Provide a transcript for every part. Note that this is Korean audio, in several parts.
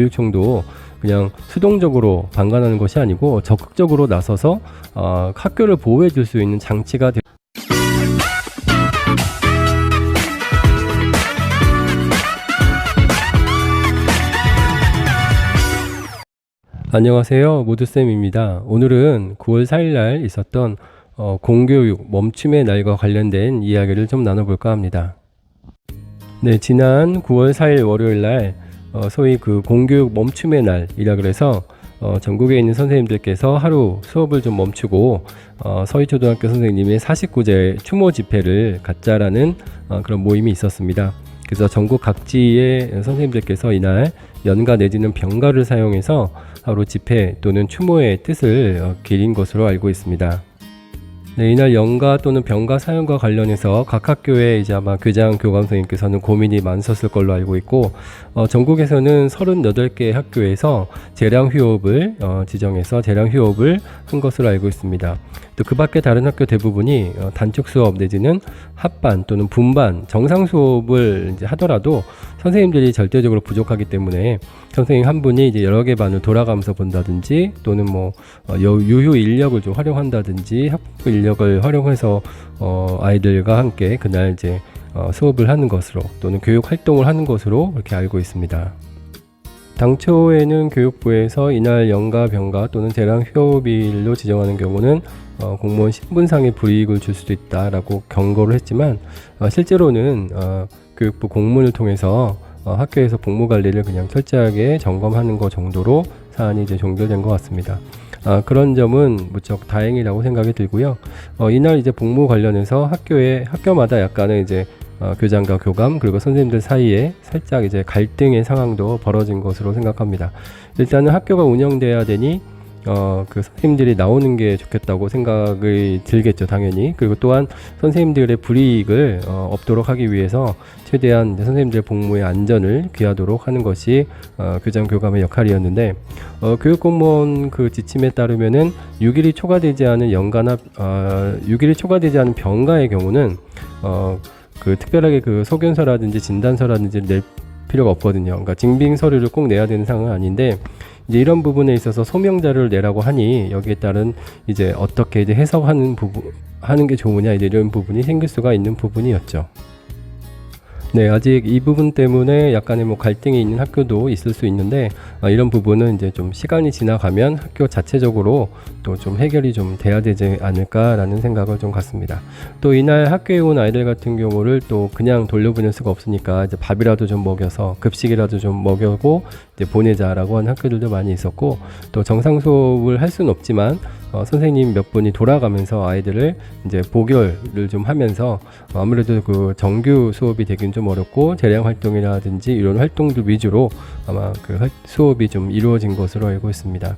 교육청도 그냥 수동적으로 방관하는 것이 아니고 적극적으로 나서서 어, 학교를 보호해 줄 수 있는 장치가 되- 안녕하세요. 모두쌤입니다. 오늘은 9월 4일 날 있었던 어, 공교육 멈춤의 날과 관련된 이야기를 좀 나눠볼까 합니다. 네, 지난 9월 4일 월요일 날 어, 소위 그 공교육 멈춤의 날이라 그래서 어, 전국에 있는 선생님들께서 하루 수업을 좀 멈추고 어, 서희초등학교 선생님의 49제 추모 집회를 갖자라는 어, 그런 모임이 있었습니다. 그래서 전국 각지의 선생님들께서 이날 연가 내지는 병가를 사용해서 하루 집회 또는 추모의 뜻을 어, 기린 것으로 알고 있습니다. 네, 이날 연가 또는 병가 사용과 관련해서 각 학교에 이제 아마 교장 교감 선생님께서는 고민이 많으셨을 걸로 알고 있고 어, 전국에서는 38개 학교에서 재량 휴업을 어, 지정해서 재량 휴업을 한 것으로 알고 있습니다. 또 그 밖에 다른 학교 대부분이 어, 단축 수업 내지는 합반 또는 분반 정상 수업을 이제 하더라도 선생님들이 절대적으로 부족하기 때문에 선생님 한 분이 이제 여러 개 반을 돌아가면서 본다든지 또는 뭐 어, 여- 유휴 인력을 좀 활용한다든지 학부 인력 을 활용해서 어, 아이들과 함께 그날 이제 어, 수업을 하는 것으로 또는 교육 활동을 하는 것으로 그렇게 알고 있습니다. 당초에는 교육부에서 이날 연가 병가 또는 대량 휴업일로 지정하는 경우는 어, 공무원 신분상의 불이익을 줄 수도 있다라고 경고를 했지만 어, 실제로는 어, 교육부 공문을 통해서 어, 학교에서 복무 관리를 그냥 철저하게 점검하는 것 정도로 사안이 이제 종결된 것 같습니다. 아, 그런 점은 무척 다행이라고 생각이 들고요. 어, 이날 이제 복무 관련해서 학교에 학교마다 약간의 이제 어, 교장과 교감 그리고 선생님들 사이에 살짝 이제 갈등의 상황도 벌어진 것으로 생각합니다. 일단은 학교가 운영돼야 되니 어, 그 선생님들이 나오는 게 좋겠다고 생각이 들겠죠, 당연히. 그리고 또한 선생님들의 불이익을 어, 없도록 하기 위해서 최대한 선생님들의 복무의 안전을 귀하도록 하는 것이 어, 교장 교감의 역할이었는데 어, 교육공무원 그 지침에 따르면은 6일이 초과되지 않은 연가나 어, 6일이 초과되지 않은 병가의 경우는 어, 그 특별하게 그 소견서라든지 진단서라든지 낼 필요가 없거든요. 그러니까 증빙 서류를 꼭 내야 되는 상황은 아닌데 이제 이런 부분에 있어서 소명자를 내라고 하니 여기에 따른 이제 어떻게 이제 해석하는 부분 하는 게 좋으냐 이제 이런 부분이 생길 수가 있는 부분이었죠. 네, 아직 이 부분 때문에 약간의 뭐 갈등이 있는 학교도 있을 수 있는데 아, 이런 부분은 이제 좀 시간이 지나가면 학교 자체적으로 또 좀 해결이 좀 돼야 되지 않을까라는 생각을 좀 갖습니다. 또 이날 학교에 온 아이들 같은 경우를 또 그냥 돌려보낼 수가 없으니까 이제 밥이라도 좀 먹여서 급식이라도 좀 먹여고 이제 보내자라고 하는 학교들도 많이 있었고 또 정상 수업을 할 수는 없지만 어, 선생님 몇 분이 돌아가면서 아이들을 이제 보결을 좀 하면서 어, 아무래도 그 정규 수업이 되긴 좀 어렵고 재량 활동이라든지 이런 활동들 위주로 아마 그 활- 수업이 좀 이루어진 것으로 알고 있습니다.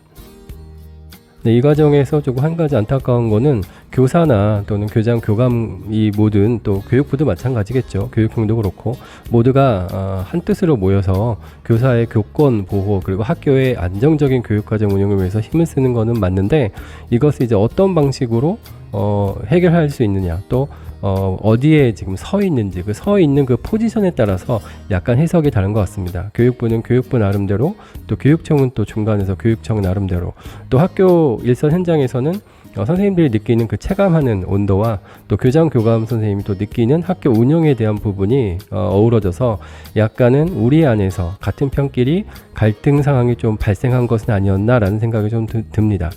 네, 이 과정에서 조금 한 가지 안타까운 거는 교사나 또는 교장, 교감 이 모든 또 교육부도 마찬가지겠죠. 교육청도 그렇고 모두가 어, 한 뜻으로 모여서 교사의 교권 보호 그리고 학교의 안정적인 교육과정 운영을 위해서 힘을 쓰는 거는 맞는데 이것을 이제 어떤 방식으로 어, 해결할 수 있느냐 또 어, 어디에 지금 서 있는지 그 서 있는 그 포지션에 따라서 약간 해석이 다른 것 같습니다. 교육부는 교육부 나름대로 또 교육청은 또 중간에서 교육청 나름대로 또 학교 일선 현장에서는 어, 선생님들이 느끼는 그 체감하는 온도와 또 교장 교감 선생님이 또 느끼는 학교 운영에 대한 부분이 어, 어우러져서 약간은 우리 안에서 같은 편끼리 갈등 상황이 좀 발생한 것은 아니었나라는 생각이 좀 드, 듭니다.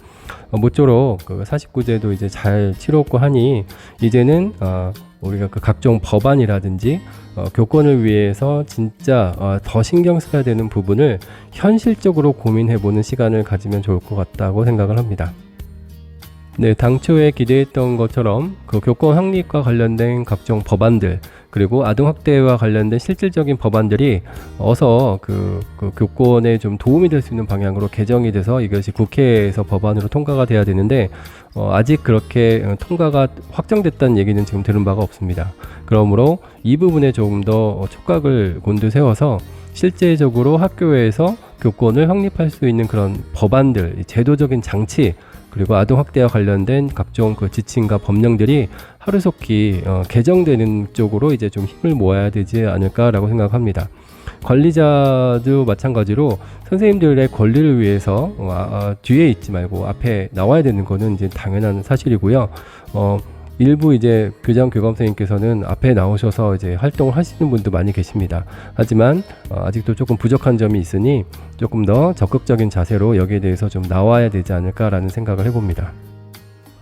어, 모쪼록 그 49제도 이제 잘 치렀고 하니 이제는 어, 우리가 그 각종 법안이라든지 어, 교권을 위해서 진짜 어, 더 신경 써야 되는 부분을 현실적으로 고민해보는 시간을 가지면 좋을 것 같다고 생각을 합니다. 네, 당초에 기대했던 것처럼 그 교권 확립과 관련된 각종 법안들 그리고 아동 학대와 관련된 실질적인 법안들이 어서 그, 그 교권에 좀 도움이 될 수 있는 방향으로 개정이 돼서 이것이 국회에서 법안으로 통과가 돼야 되는데 어, 아직 그렇게 어, 통과가 확정됐다는 얘기는 지금 들은 바가 없습니다. 그러므로 이 부분에 조금 더 촉각을 곤두세워서 실제적으로 학교에서 교권을 확립할 수 있는 그런 법안들, 이 제도적인 장치 그리고 아동 학대와 관련된 각종 그 지침과 법령들이 하루속히 어, 개정되는 쪽으로 이제 좀 힘을 모아야 되지 않을까라고 생각합니다. 관리자도 마찬가지로 선생님들의 권리를 위해서 어, 아, 아, 뒤에 있지 말고 앞에 나와야 되는 거는 이제 당연한 사실이고요. 어, 일부 이제 교장 교감 선생님께서는 앞에 나오셔서 이제 활동을 하시는 분도 많이 계십니다. 하지만 어, 아직도 조금 부족한 점이 있으니 조금 더 적극적인 자세로 여기에 대해서 좀 나와야 되지 않을까라는 생각을 해봅니다.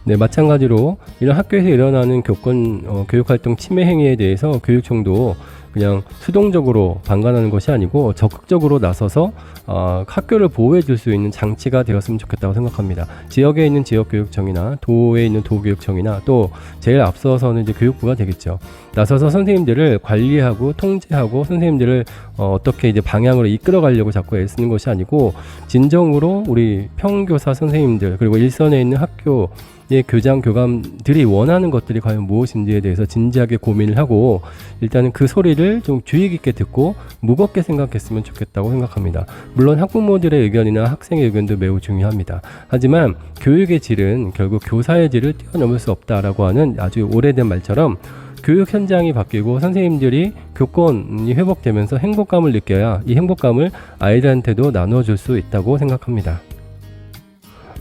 네, 마찬가지로 이런 학교에서 일어나는 교권 어, 교육활동 침해 행위에 대해서 교육청도 그냥 수동적으로 방관하는 것이 아니고 적극적으로 나서서 어, 학교를 보호해 줄 수 있는 장치가 되었으면 좋겠다고 생각합니다. 지역에 있는 지역교육청이나 도에 있는 도교육청이나 또 제일 앞서서는 이제 교육부가 되겠죠. 나서서 선생님들을 관리하고 통제하고 선생님들을 어, 어떻게 이제 방향으로 이끌어 가려고 자꾸 애쓰는 것이 아니고 진정으로 우리 평교사 선생님들 그리고 일선에 있는 학교 의 교장 교감들이 원하는 것들이 과연 무엇인지에 대해서 진지하게 고민을 하고 일단은 그 소리를 좀 주의 깊게 듣고 무겁게 생각했으면 좋겠다고 생각합니다. 물론 학부모들의 의견이나 학생의 의견도 매우 중요합니다. 하지만 교육의 질은 결국 교사의 질을 뛰어넘을 수 없다라고 하는 아주 오래된 말처럼 교육 현장이 바뀌고 선생님들이 교권이 회복되면서 행복감을 느껴야 이 행복감을 아이들한테도 나눠줄 수 있다고 생각합니다.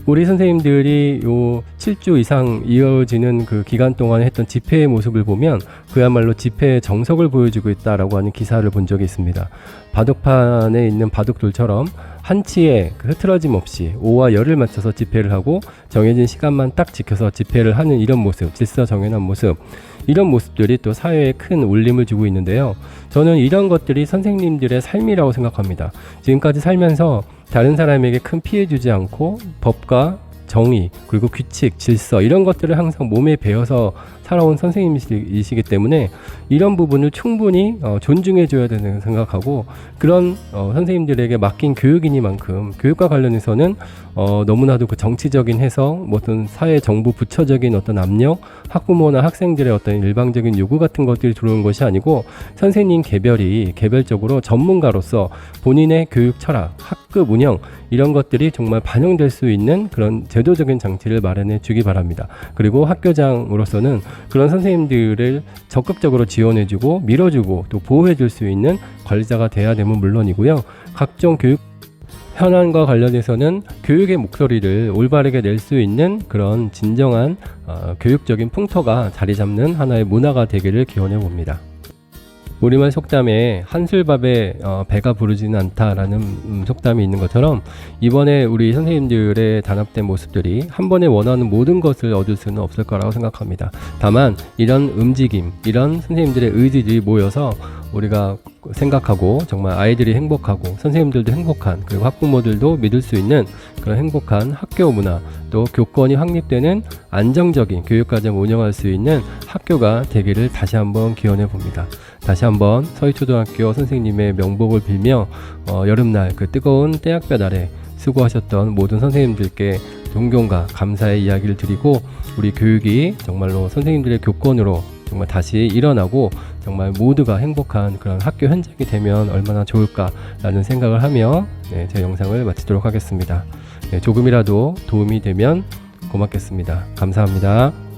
우리 선생님들이 요 7주 이상 이어지는 그 기간 동안 했던 집회의 모습을 보면 그야말로 집회의 정석을 보여주고 있다라고 하는 기사를 본 적이 있습니다. 바둑판에 있는 바둑돌처럼 한치의 그 흐트러짐 없이 오와 열을 맞춰서 집회를 하고 정해진 시간만 딱 지켜서 집회를 하는 이런 모습, 질서 정연한 모습, 이런 모습들이 또 사회에 큰 울림을 주고 있는데요. 저는 이런 것들이 선생님들의 삶이라고 생각합니다. 지금까지 살면서 다른 사람에게 큰 피해 주지 않고 법과 정의 그리고 규칙, 질서 이런 것들을 항상 몸에 배어서 살아온 선생님이시기 때문에 이런 부분을 충분히 어, 존중해 줘야 되는 생각하고 그런 어, 선생님들에게 맡긴 교육이니만큼 교육과 관련해서는 어, 너무나도 그 정치적인 해석, 뭐 어떤 사회 정부 부처적인 어떤 압력, 학부모나 학생들의 어떤 일방적인 요구 같은 것들이 들어오는 것이 아니고 선생님 개별이 개별적으로 전문가로서 본인의 교육 철학, 학급 운영 이런 것들이 정말 반영될 수 있는 그런 제도적인 장치를 마련해 주기 바랍니다. 그리고 학교장으로서는 그런 선생님들을 적극적으로 지원해주고 밀어주고 또 보호해줄 수 있는 관리자가 돼야 되면 물론이고요. 각종 교육 현안과 관련해서는 교육의 목소리를 올바르게 낼 수 있는 그런 진정한 어, 교육적인 풍토가 자리 잡는 하나의 문화가 되기를 기원해 봅니다. 우리말 속담에 한술밥에 어, 배가 부르지는 않다라는 음, 속담이 있는 것처럼 이번에 우리 선생님들의 단합된 모습들이 한 번에 원하는 모든 것을 얻을 수는 없을 거라고 생각합니다. 다만 이런 움직임, 이런 선생님들의 의지들이 모여서 우리가 생각하고 정말 아이들이 행복하고 선생님들도 행복한 그리고 학부모들도 믿을 수 있는 그런 행복한 학교 문화 또 교권이 확립되는 안정적인 교육과정 운영할 수 있는 학교가 되기를 다시 한번 기원해 봅니다. 다시 한번 서희초등학교 선생님의 명복을 빌며 어, 여름날 그 뜨거운 떼약볕 아래 수고하셨던 모든 선생님들께 존경과 감사의 이야기를 드리고 우리 교육이 정말로 선생님들의 교권으로 정말 다시 일어나고 정말 모두가 행복한 그런 학교 현장이 되면 얼마나 좋을까라는 생각을 하며 네, 제 영상을 마치도록 하겠습니다. 네, 조금이라도 도움이 되면 고맙겠습니다. 감사합니다.